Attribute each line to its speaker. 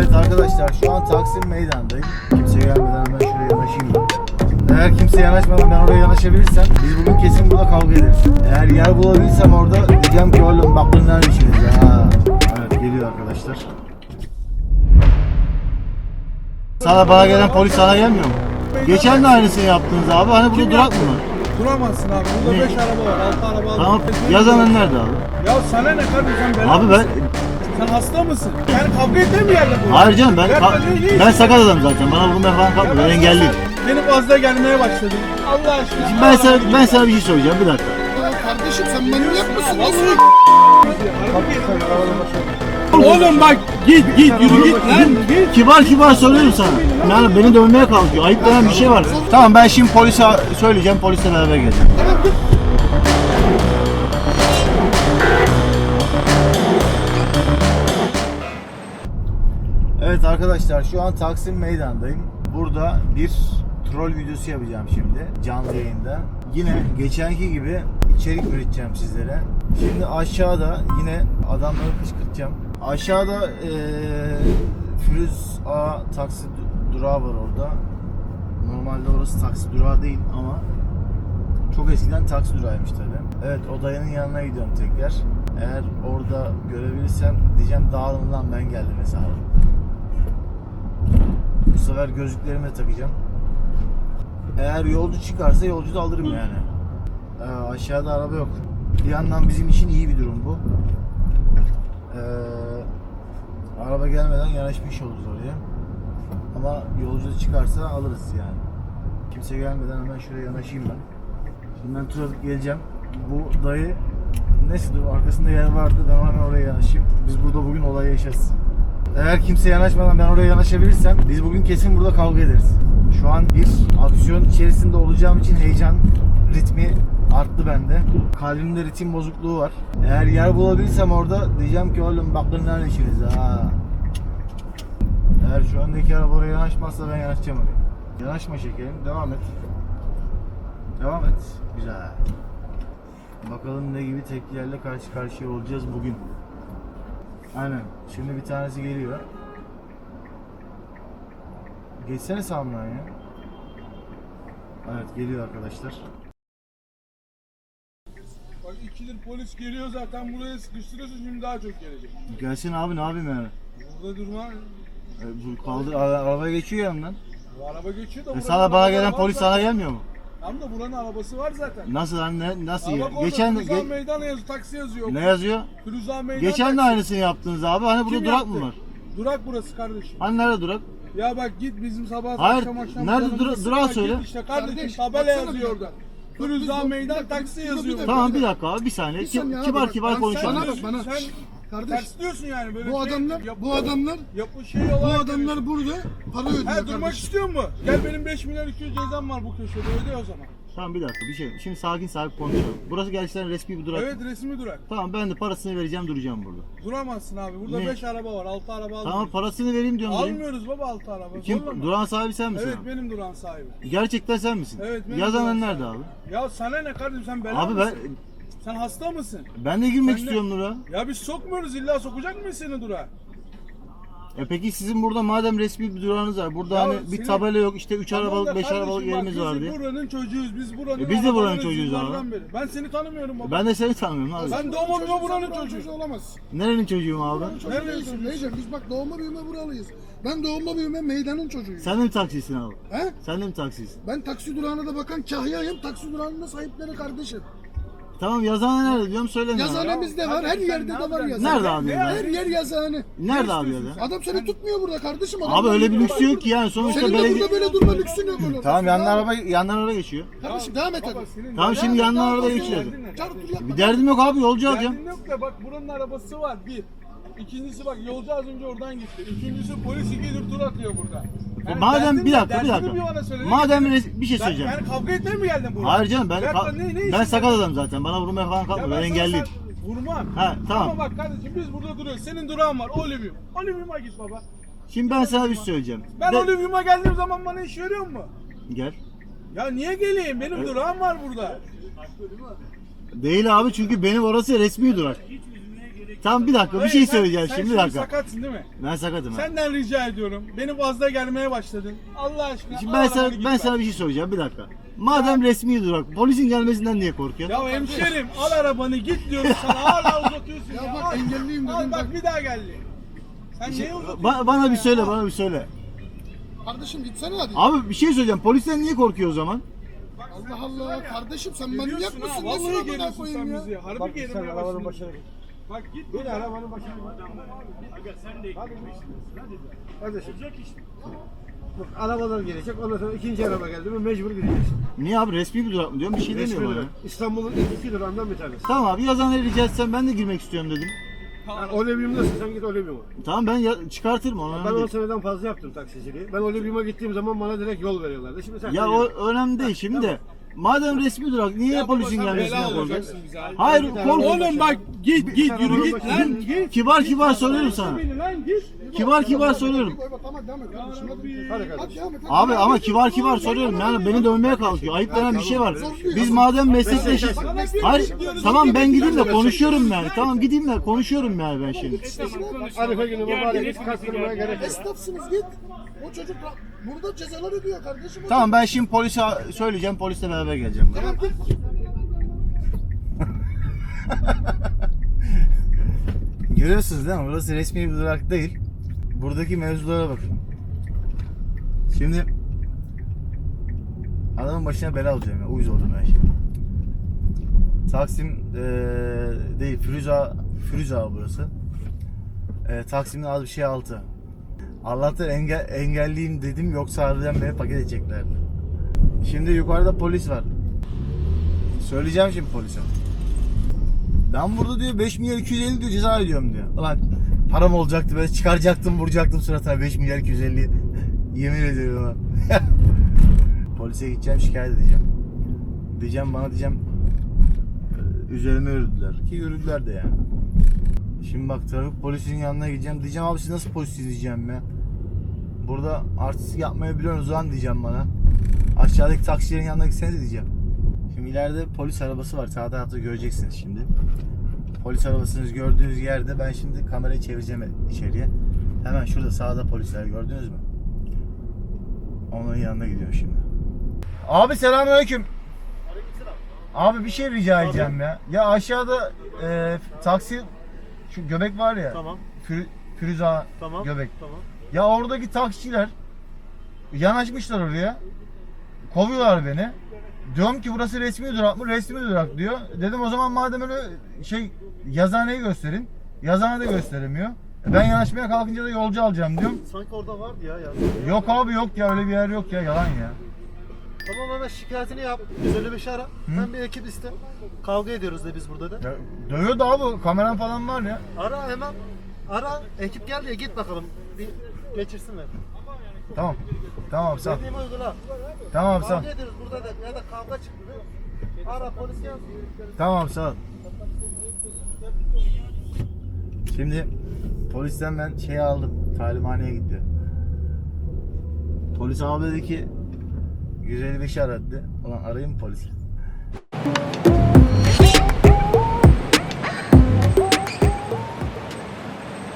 Speaker 1: Evet arkadaşlar şu an Taksim Meydan'dayım. Kimse gelmeden ben şuraya yanaşayım ben. Eğer kimse yanaşmadan ben oraya yanaşabilirsem biz bugün kesin burada kavga ederiz. Eğer yer bulabilirsem orada diyeceğim ki oğlum bak bunlar işiniz ya. Evet geliyor arkadaşlar. Sana bana gelen polis sana gelmiyor mu? Geçen de aynısını yaptınız abi. Hani burada durak mı?
Speaker 2: Duramazsın abi. Burada
Speaker 1: Ne?
Speaker 2: 5 araba var, 6 araba var.
Speaker 1: Tamam. Yazanın nerede abi?
Speaker 2: Ya sana ne kardeşim
Speaker 1: Abi ben?
Speaker 2: Sen hasta mısın? Yani kavga etmeye mi geldin buraya?
Speaker 1: Hayır canım ben ben
Speaker 2: işin
Speaker 1: sakat adamım zaten. Bana vurmaya falan kalkma. Ben
Speaker 2: ben
Speaker 1: engelliyim.
Speaker 2: Beni fazla gelmeye başladın. Allah aşkına.
Speaker 1: Şimdi ben sana ben sana bir şey soracağım. Bir dakika.
Speaker 3: Ya kardeşim sen manyak mısın? Nasıl?
Speaker 2: Oğlum bak git git yürü git lan git.
Speaker 1: Kibar kibar soruyorum sana. Yani beni dövmeye kalkıyor. Ayıp denen bir şey var. Tamam ben şimdi polise söyleyeceğim. Polisle beraber geleceğim. Evet arkadaşlar şu an Taksim Meydan'dayım. Burada bir troll videosu yapacağım şimdi canlı yayında. Yine geçenki gibi içerik üreteceğim sizlere. Şimdi aşağıda yine adamları kışkırtacağım. Aşağıda eee Firuz A taksi du- durağı var orada. Normalde orası taksi durağı değil ama çok eskiden taksi durağıymış tabi. Evet o dayının yanına gidiyorum tekrar. Eğer orada görebilirsem diyeceğim dağılın ben geldim hesabı. Sefer gözlüklerimi de takacağım. Eğer yolcu çıkarsa yolcu da alırım yani. Ee, aşağıda araba yok. Bir yandan bizim için iyi bir durum bu. Ee, araba gelmeden yanaşmış oluruz oraya. Ama yolcu da çıkarsa alırız yani. Kimse gelmeden hemen şuraya yanaşayım ben. Şimdi ben tur atıp geleceğim. Bu dayı neyse dur arkasında yer vardı ben hemen oraya yanaşayım. Biz burada bugün olay yaşarız. Eğer kimse yanaşmadan ben oraya yanaşabilirsem biz bugün kesin burada kavga ederiz. Şu an bir aksiyon içerisinde olacağım için heyecan ritmi arttı bende. Kalbimde ritim bozukluğu var. Eğer yer bulabilirsem orada diyeceğim ki oğlum bak bunlar işiniz ha. Eğer şu öndeki araba oraya yanaşmazsa ben yanaşacağım oraya. Yanaşma şekerim devam et. Devam et. Güzel. Bakalım ne gibi tepkilerle karşı karşıya olacağız bugün. Aynen. Şimdi bir tanesi geliyor. Geçsene sağımdan ya. Evet geliyor arkadaşlar.
Speaker 2: Bak ikidir polis geliyor zaten buraya sıkıştırıyorsun şimdi daha çok gelecek.
Speaker 1: Gelsin abi ne yapayım yani?
Speaker 2: Burada durma.
Speaker 1: E, bu kaldır ara- araba geçiyor yanından.
Speaker 2: Bu araba geçiyor da
Speaker 1: E sana bana gelen polis sana gelmiyor mu?
Speaker 2: Tamam da buranın arabası var zaten.
Speaker 1: Nasıl lan ne nasıl ya? Geçen
Speaker 2: Firuzan
Speaker 1: ge-
Speaker 2: Meydan yazıyor, taksi yazıyor.
Speaker 1: ne yazıyor?
Speaker 2: Firuzan Meydan
Speaker 1: Geçen de
Speaker 2: taksi.
Speaker 1: aynısını yaptınız abi. Hani burada
Speaker 2: Kim
Speaker 1: durak
Speaker 2: yaptı?
Speaker 1: mı var?
Speaker 2: Durak burası kardeşim.
Speaker 1: Hani nerede durak?
Speaker 2: Ya bak git bizim sabah
Speaker 1: Hayır,
Speaker 2: akşam akşam
Speaker 1: nerede dura-
Speaker 2: sıkma,
Speaker 1: durağı
Speaker 2: git
Speaker 1: söyle.
Speaker 2: İşte kardeşim
Speaker 3: Kardeş,
Speaker 2: tabela
Speaker 3: baksana
Speaker 2: yazıyor
Speaker 3: bir
Speaker 2: orada. Firuzan Meydan taksi yazıyor.
Speaker 1: Tamam bir dakika abi bir saniye.
Speaker 3: Bir saniye abi,
Speaker 1: kibar
Speaker 3: bak,
Speaker 1: kibar
Speaker 3: ben
Speaker 1: konuşalım.
Speaker 3: sana bak bana.
Speaker 2: Sen
Speaker 3: Kardeş
Speaker 2: ters diyorsun yani böyle
Speaker 3: bu
Speaker 2: şey,
Speaker 3: adamlar
Speaker 2: yapı-
Speaker 3: bu adamlar
Speaker 2: yapı şey
Speaker 3: bu
Speaker 2: olarak
Speaker 3: adamlar burada para ödüyor
Speaker 2: Ha durmak
Speaker 3: kardeşim.
Speaker 2: istiyor mu? Gel benim 5 milyon 200 cezam var bu köşede öde o zaman.
Speaker 1: Tamam bir dakika bir şey. Şimdi sakin sakin konuşalım. Burası gerçekten resmi bir durak.
Speaker 2: Evet resmi durak.
Speaker 1: Tamam ben de parasını vereceğim duracağım burada.
Speaker 2: Duramazsın abi. Burada
Speaker 1: Ne?
Speaker 2: 5 araba var. 6 araba almıyoruz.
Speaker 1: Tamam parasını vereyim diyorum. durayım.
Speaker 2: Almıyoruz baba 6 araba.
Speaker 1: Kim?
Speaker 2: Zorlama.
Speaker 1: Durağın sahibi sen misin
Speaker 2: Evet
Speaker 1: abi?
Speaker 2: benim duran sahibi.
Speaker 1: Gerçekten sen misin?
Speaker 2: Evet benim
Speaker 1: Yazanın
Speaker 2: duran
Speaker 1: nerede abi?
Speaker 2: Ya sana ne kardeşim sen bela
Speaker 1: Abi ben
Speaker 2: mısın? Sen hasta mısın?
Speaker 1: ben de girmek
Speaker 2: Sen ne-
Speaker 1: istiyorum durağa.
Speaker 2: Ya biz sokmuyoruz illa sokacak mıyız seni dura?
Speaker 1: E peki sizin burada madem resmi bir durağınız var. Burada
Speaker 2: Ya
Speaker 1: hani bir
Speaker 2: senin-
Speaker 1: tabela yok. işte 3
Speaker 2: Tamam da
Speaker 1: arabalık 5
Speaker 2: kardeşim
Speaker 1: arabalık yerimiz
Speaker 2: biz
Speaker 1: var diye.
Speaker 2: buranın çocuğuyuz. Biz buranın
Speaker 1: E biz de buranın
Speaker 2: arabalarıyız
Speaker 1: çocuğuyuz
Speaker 2: yıllardan beri. Ben seni tanımıyorum baba.
Speaker 1: Ben de seni tanımıyorum abi.
Speaker 2: Ben doğma büyüme buranın çocuğu.
Speaker 3: olamazsın.
Speaker 1: Nerenin çocuğum abi?
Speaker 3: Çocuğu
Speaker 2: Nerede
Speaker 3: değilsin
Speaker 2: çocuğu?
Speaker 3: Necem biz bak doğma büyüme buralıyız. Ben doğma büyüme meydanın çocuğuyum.
Speaker 1: Sen de mi taksisin abi?
Speaker 3: He?
Speaker 1: Sen de mi taksisin?
Speaker 3: Ben taksi durağına da bakan kahyayım. Taksi durağının da sahipleri kardeşim.
Speaker 1: Tamam yazan nerede diyorum söylemiyorum.
Speaker 3: Yazıhanemiz de var. Her
Speaker 2: kardeşim,
Speaker 3: yerde
Speaker 2: sen
Speaker 3: de
Speaker 2: ne
Speaker 3: var
Speaker 2: yapacaksın?
Speaker 3: yazıhane.
Speaker 1: Nerede abi
Speaker 2: Ne-
Speaker 1: yazan?
Speaker 3: Her yer yazıhane.
Speaker 1: Nerede abi yazan?
Speaker 3: Adam seni tutmuyor burada kardeşim. Adam
Speaker 1: Abi öyle bir lüksü yok ki yani sonuçta
Speaker 3: Senin de
Speaker 1: belediye...
Speaker 3: burada böyle durma lüksün yok öyle.
Speaker 1: Tamam yandan araba yandan araba geçiyor.
Speaker 3: Kardeşim devam et hadi.
Speaker 1: Tamam şimdi yandan araba geçiyor.
Speaker 3: yapma.
Speaker 1: Bir derdim yok abi yolcu alacağım.
Speaker 2: Derdin yok da bak buranın arabası var bir. İkincisi bak yolcu az önce oradan gitti. Üçüncüsü polis ikidir tur atıyor burada. Yani
Speaker 1: Madem bir dakika bir dakika. Madem res- bir şey
Speaker 2: Ben-
Speaker 1: söyleyeceğim.
Speaker 2: Yani kavga etmeye mi geldin buraya?
Speaker 1: Hayır canım ben ka-
Speaker 2: ne- ne
Speaker 1: ben
Speaker 2: işin
Speaker 1: sakat
Speaker 2: var?
Speaker 1: adamım zaten. Bana vurmaya falan
Speaker 2: Ya
Speaker 1: kalkma. Ben
Speaker 2: ben sana
Speaker 1: engelliyim.
Speaker 2: Vurmam.
Speaker 1: Ha, tamam.
Speaker 2: Ama bak kardeşim biz burada duruyoruz. Senin durağın var. Olivium. Olivium'a git baba.
Speaker 1: Şimdi ben sana bir şey söyleyeceğim.
Speaker 2: Ben
Speaker 1: De-
Speaker 2: Olivium'a geldiğim zaman bana iş veriyor mu?
Speaker 1: Gel.
Speaker 2: Ya niye geleyim? Benim durağım var burada.
Speaker 1: Değil abi çünkü benim orası resmi durak. Tamam bir dakika bir
Speaker 2: Hayır,
Speaker 1: şey
Speaker 2: sen-
Speaker 1: söyleyeceğim
Speaker 2: sen
Speaker 1: şimdi bir dakika.
Speaker 2: sakatsın değil mi?
Speaker 1: Ben sakatım. ha.
Speaker 2: Senden rica ediyorum. Beni fazla gelmeye başladın. Allah aşkına.
Speaker 1: Şimdi
Speaker 2: al
Speaker 1: ben
Speaker 2: arabanı
Speaker 1: sana
Speaker 2: git
Speaker 1: ben
Speaker 2: bak.
Speaker 1: sana bir şey soracağım bir dakika. Madem resmi durak polisin gelmesinden niye korkuyorsun?
Speaker 2: Ya hemşerim al arabanı git diyorum sana hala uzatıyorsun ya.
Speaker 3: Ya bak
Speaker 2: Al.
Speaker 3: engelliyim
Speaker 2: Al
Speaker 3: dedim
Speaker 2: bak
Speaker 3: bak.
Speaker 2: bir daha geldi. Sen
Speaker 1: Şey,
Speaker 2: niye uzatıyorsun?
Speaker 1: ba- bana bir
Speaker 2: ya?
Speaker 1: söyle bana bir söyle.
Speaker 3: Kardeşim gitsene hadi.
Speaker 1: Abi bir şey söyleyeceğim. Polisten niye korkuyor o zaman?
Speaker 3: Allah Allah kardeşim sen manyak
Speaker 2: Geliyorsun
Speaker 3: mısın?
Speaker 2: ha.
Speaker 3: Nasıl
Speaker 2: Vallahi
Speaker 3: amına
Speaker 2: geliyorsun
Speaker 3: koyayım
Speaker 2: sen
Speaker 3: ya?
Speaker 2: bizi. Harbi
Speaker 4: Bak sen
Speaker 2: gelmeye
Speaker 4: arabanın başına git.
Speaker 2: Bak git.
Speaker 4: Gel arabanın başına git. Kardeşim. Bak arabalar gelecek. Ondan sonra ikinci araba geldi mi mecbur gideceksin.
Speaker 1: Niye abi resmi bir durak mı diyorum bir şey
Speaker 4: Resmi
Speaker 1: demiyor bana.
Speaker 4: durak. İstanbul'un ilk iki durağından bir tanesi.
Speaker 1: Tamam abi yazan rica etsem ben de girmek istiyorum dedim.
Speaker 4: Yani Olevyum'dasın sen git Olevyum'a.
Speaker 1: Tamam ben ya- çıkartırım onu.
Speaker 4: Ben
Speaker 1: önemli
Speaker 4: 10
Speaker 1: değil.
Speaker 4: seneden fazla yaptım taksiciliği. Ben Olevyum'a gittiğim zaman bana direkt yol veriyorlardı. Şimdi sen
Speaker 1: Ya o önemli değil şimdi de. Madem resmi durak niye
Speaker 2: Ya
Speaker 1: polisin
Speaker 2: bize abi.
Speaker 1: Hayır
Speaker 4: Bir tane
Speaker 1: kork.
Speaker 4: oğlum
Speaker 2: bak git git yürü git lan git.
Speaker 1: Kibar kibar soruyorum sana. Kibar kibar soruyorum. Abi ama kibar kibar soruyorum yani beni dövmeye kalkıyor. Ayıp denen bir şey var. Biz madem meslektaşız. Hayır tamam ben gideyim de konuşuyorum yani. Tamam gideyim de konuşuyorum yani ben şimdi.
Speaker 4: Arife günü mübarek yok.
Speaker 3: Esnafsınız git. O çocuk burada cezalar ödüyor kardeşim.
Speaker 1: Tamam ben şimdi polise söyleyeceğim polisle beraber geleceğim.
Speaker 3: Tamam git.
Speaker 1: Görüyorsunuz değil mi? Burası resmi bir durak değil. Buradaki mevzulara bakın. Şimdi adamın başına bela olacağım ya. Uyuz oldum ben şimdi. Taksim eee değil Firuza Firuza burası. Eee Taksim'in az bir şey altı. Allah'tan engel, engelliyim dedim yoksa harbiden beni paket edeceklerdi. Şimdi yukarıda polis var. Söyleyeceğim şimdi polise. Ben burada diyor 5 milyar 250 diyor ceza ödüyorum diyor. Ulan param olacaktı böyle çıkaracaktım vuracaktım suratına 5 milyar 250 yemin ediyorum lan. Polise gideceğim şikayet edeceğim. Diyeceğim bana diyeceğim e, üzerime yürüdüler ki yürüdüler de yani. Şimdi bak trafik polisinin yanına gideceğim diyeceğim abi siz nasıl polisiz diyeceğim ya. Burada artistik yapmayı biliyorsunuz lan diyeceğim bana. Aşağıdaki taksilerin yanına gitsenize diyeceğim. Şimdi ileride polis arabası var. Sağ tarafta göreceksiniz şimdi. Polis arabasını gördüğünüz yerde ben şimdi kamerayı çevireceğim içeriye. Hemen şurada sağda polisler gördünüz mü? Onların yanına gidiyorum şimdi. Abi selamünaleyküm. Abi bir şey rica edeceğim ya. Ya aşağıda e, taksi şu göbek var ya.
Speaker 4: Tamam.
Speaker 1: Fir,
Speaker 4: Tamam.
Speaker 1: göbek.
Speaker 4: Tamam.
Speaker 1: Ya oradaki taksiciler yanaşmışlar oraya. Kovuyorlar beni. Diyorum ki burası resmi durak mı? Resmi durak diyor. Dedim o zaman madem öyle şey yazıhaneyi gösterin. Yazıhane de gösteremiyor. Ben yanaşmaya kalkınca da yolcu alacağım diyorum.
Speaker 4: Sanki orada vardı ya ya.
Speaker 1: Yok abi yok ya öyle bir yer yok ya yalan ya.
Speaker 5: Tamam hemen şikayetini yap. 155 ara. Ben bir ekip iste. Kavga ediyoruz da biz burada da.
Speaker 1: ya dövüyordu abi kameram falan var ya.
Speaker 5: Ara hemen. Ara. Ekip geldi ya git bakalım. Bir geçirsinler.
Speaker 1: Tamam. Tamam sağ ol.
Speaker 5: Dediğimi uygula.
Speaker 1: Tamam sağ ol.
Speaker 5: Kavga ediyoruz burada da. Ya da kavga çıktı. Ara polis gelsin.
Speaker 1: Tamam sağ ol. Şimdi polisten ben şey aldım. Talimhaneye gitti. Polis abi dedi ki 155 aradı. Ulan arayayım polisi?